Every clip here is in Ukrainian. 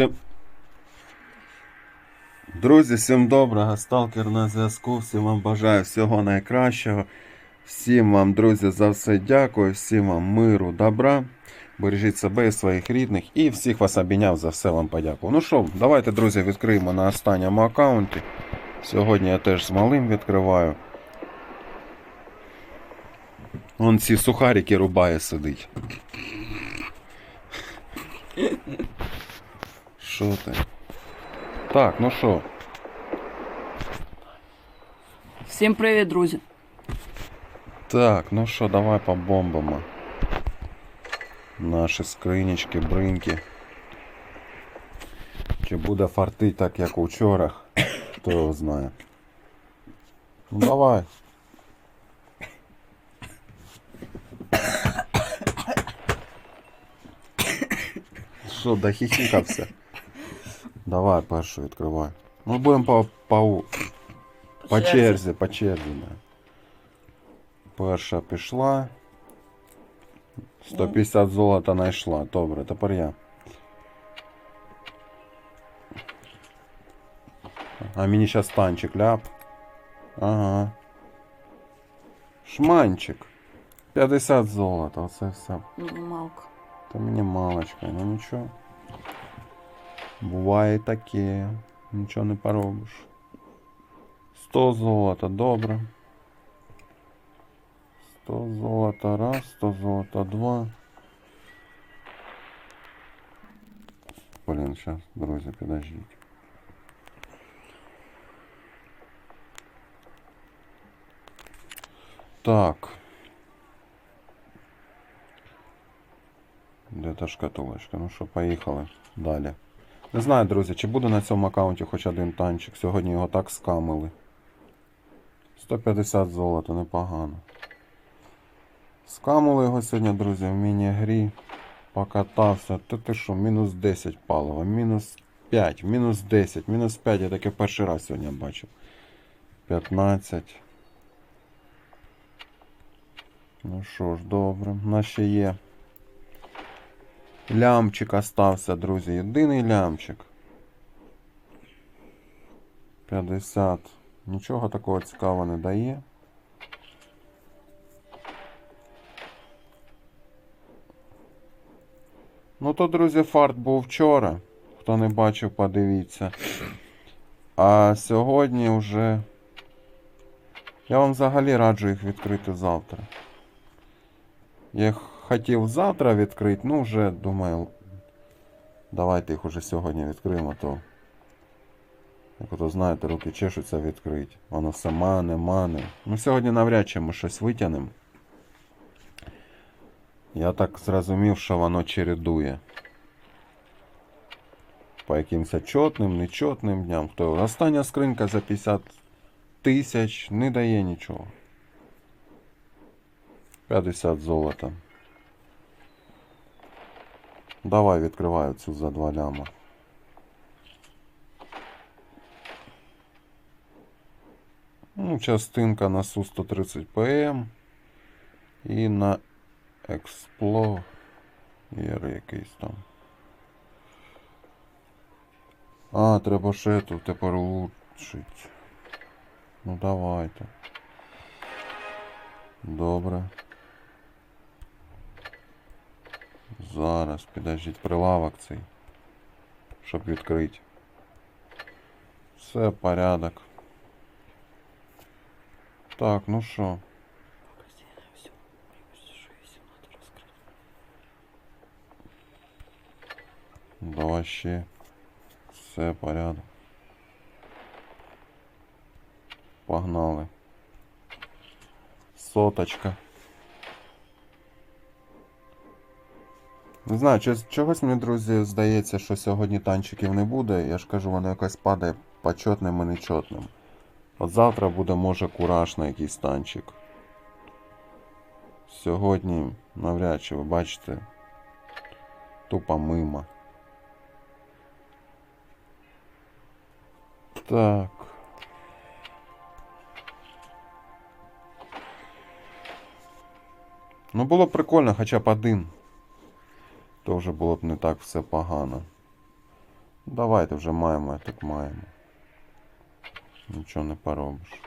Всім... Друзі, всім доброго, сталкер на зв'язку, всім вам бажаю всього найкращого. Всім вам, друзі, за все дякую, всім вам миру, добра. Бережіть себе і своїх рідних і всіх вас обійняв за все вам подякував. Ну що, давайте, друзі, відкриємо на останньому аккаунті. Сьогодні я теж з малим відкриваю. Вон ці сухарики рубає сидить. Що ти? Так, ну що? Всім привіт, друзі. Так, ну що, давай побомбимо. Наші скринічки, бриньки. Чи буде фартить так, як учора, хто його знає. Ну давай. Що, дохихікався? Давай першу відкривай. Ми будемо по, по, по черзі, по черзі. Да. Перша пішла. 150 золота знайшла. Добре, тепер я. А мені зараз танчик ляп. Ага. Шманчик. 50 золота, оце все. Мінімалка. Та мені малочка, ну нічого. Буває таке. Нічого не поробиш. 100 золота, добре. 100 золота раз, 100 золота два. Блін, зараз, друзі, підождіть. Так. Де та шкатулочка? Ну що, поїхали далі. Не знаю, друзі, чи буде на цьому аккаунті хоч один танчик. Сьогодні його так скамили. 150 золота, непогано. Скамили його сьогодні, друзі, в міні-грі. Покатався. Та ти що, мінус 10 палива, мінус 5, мінус 10, мінус 5. Я таке перший раз сьогодні бачив. 15. Ну що ж, добре. У нас ще є. Лямчик остався, друзі. Єдиний лямчик. 50. Нічого такого цікавого не дає. Ну то, друзі, фарт був вчора. Хто не бачив, подивіться. А сьогодні вже. Я вам взагалі раджу їх відкрити завтра. Їх хотів завтра відкрити, ну вже думаю. Давайте їх уже сьогодні відкриємо, то. Як ото знаєте, руки чешуться відкрити. Воно все мане, мане. Ну сьогодні навряд чи ми щось витягнемо. Я так зрозумів, що воно чередує. По якимось чотним, нечотним дням. Хто Остання скринька за 50 тисяч не дає нічого. 50 золота. Давай відкриваю цю за 2 ляма. Ну, частинка на Су-130 ПМ і на Explorer якийсь там. А, треба ще тут тепер улучшить. Ну давайте. Добре. Зараз, підождіть, прилавок цей. Щоб відкрити. Все, порядок. Так, ну що? Давай ще. Все, порядок. Погнали. Соточка. Не знаю, чогось, мені, друзі, здається, що сьогодні танчиків не буде. Я ж кажу, воно якось падає почетним і нечотним. От завтра буде, може, кураж на якийсь танчик. Сьогодні, навряд чи ви бачите, тупо мимо. Так. Ну було б прикольно хоча б один. То вже було б не так все погано. Давайте вже маємо, так маємо. Нічого не поробиш.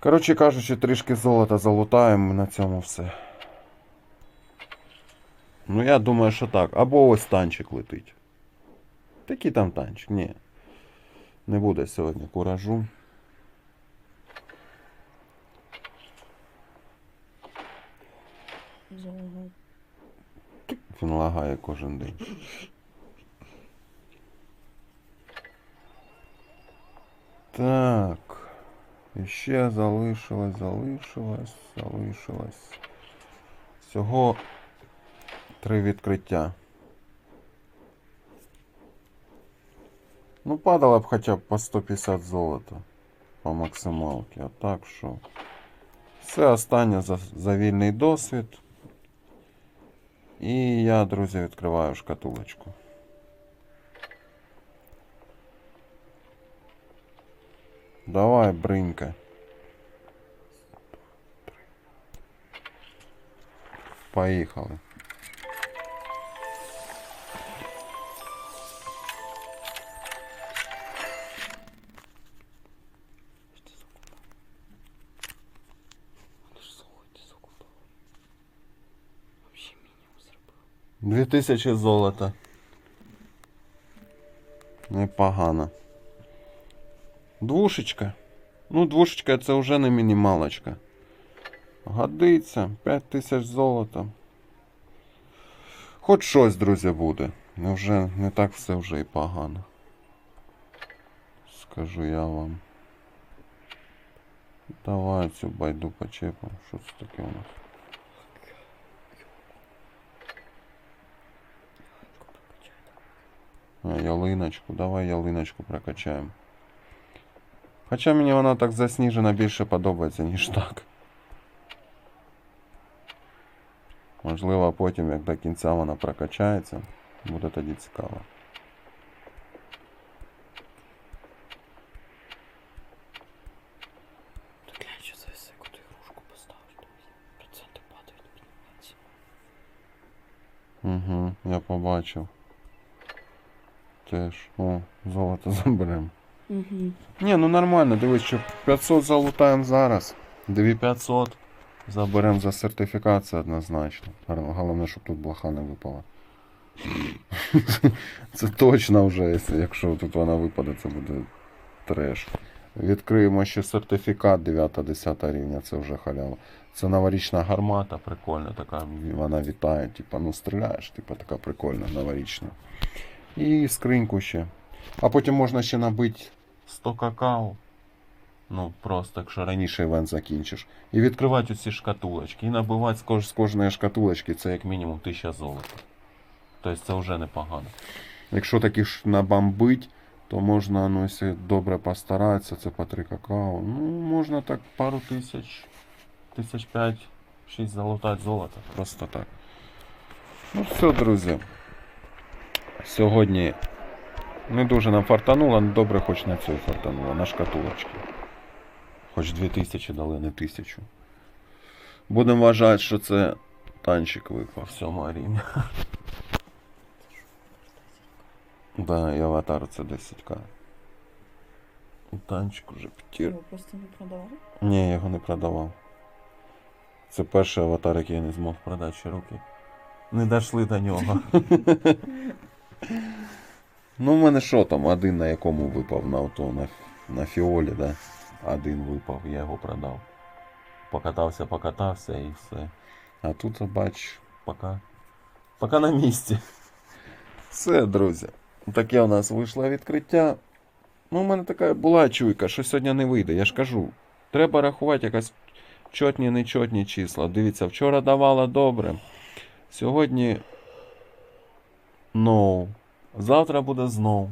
Коротше кажучи, трішки золота залутаємо на цьому все. Ну я думаю, що так. Або ось танчик летить. Такий там танчик, ні. Не буде сьогодні куражу. Він лагає кожен день. Так. І ще залишилось, залишилось, залишилось. Всього три відкриття. Ну, падало б хоча б по 150 золота по максималці. А так що. Все останнє за, за вільний досвід. І я, друзі, відкриваю шкатулочку. Давай, бринька. Поїхали. 2000 золота. Непогано. Двушечка. Ну, двушечка це вже не мінімалочка. Годиться. 5000 золота. Хоч щось, друзі, буде. Не вже не так все вже і погано. Скажу я вам. Давай цю байду почепимо. Що це таке у нас? ялиночку, давай ялиночку прокачаємо. Хоча мені вона так засніжена більше подобається, ніж так. Можливо, потім, як до кінця вона прокачається, буде тоді цікаво. Ти глянь, що Теж. О, золото заберемо. Угу. Ні, ну нормально, дивись, що 500 залутаємо зараз. 2500 заберемо за сертифікацію однозначно. Головне, щоб тут блоха не випала. Це точно вже, якщо- тут вона випаде, це буде треш. Відкриємо ще сертифікат 9-10 рівня, це вже халява. Це новорічна гармата, прикольна така. Вона вітає, типа, ну стріляєш, типа така прикольна, новорічна. І скриньку ще. А потім можна ще набити 100 какао. Ну, просто, якщо раніше івент закінчиш. І відкривати оці шкатулочки. І набивати з, кож, з кожної шкатулочки це як мінімум 1000 золота. Тобто це вже непогано. Якщо таки ж набамбить, то можна, ну, якщо добре постаратися, це по 3 какао. Ну, можна так пару тисяч, тисяч п'ять, шість залутати золота. Просто так. Ну все, друзі. Сьогодні не дуже нам фартануло, але добре хоч на цю фартануло, на шкатулочки. Хоч 2000 дали, не 1000. Будемо вважати, що це танчик випав сьомого рівня. Да, і аватар це 10к. Танчик уже п'ятір. Його просто не продавали? Ні, я його не продавав. Це перший аватар, який я не змог продати ще руки. Не дійшли до нього. ну, в мене що там, один на якому випав на авто, на, на фіолі, да? Один випав, я його продав. Покатався, покатався і все. А тут, бач, пока. Пока на місці. Все, друзі. Таке у нас вийшло відкриття. Ну, у мене така була чуйка, що сьогодні не вийде. Я ж кажу, треба рахувати якась чотні, нечотні числа. Дивіться, вчора давала добре. Сьогодні no. Завтра буде знов.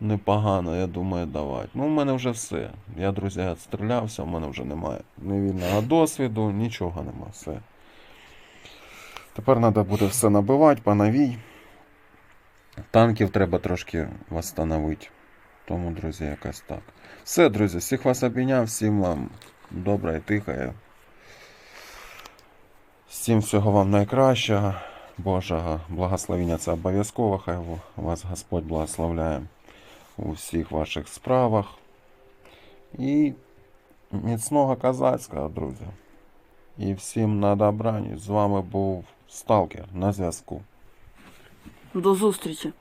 Непогано, я думаю, давати. Ну, в мене вже все. Я, друзі, відстрілявся, в мене вже немає ні вільного досвіду, нічого нема. Все. Тепер треба буде все набивати по новій. Танків треба трошки восстановити. Тому, друзі, якось так. Все, друзі, всіх вас обійняв, всім вам добра і тихо. Всім всього вам найкращого. Божого благословення це обов'язково. Хай вас Господь благословляє у всіх ваших справах. І міцного козацького, друзі. І всім на добраніч. З вами був Сталкер на зв'язку. До зустрічі.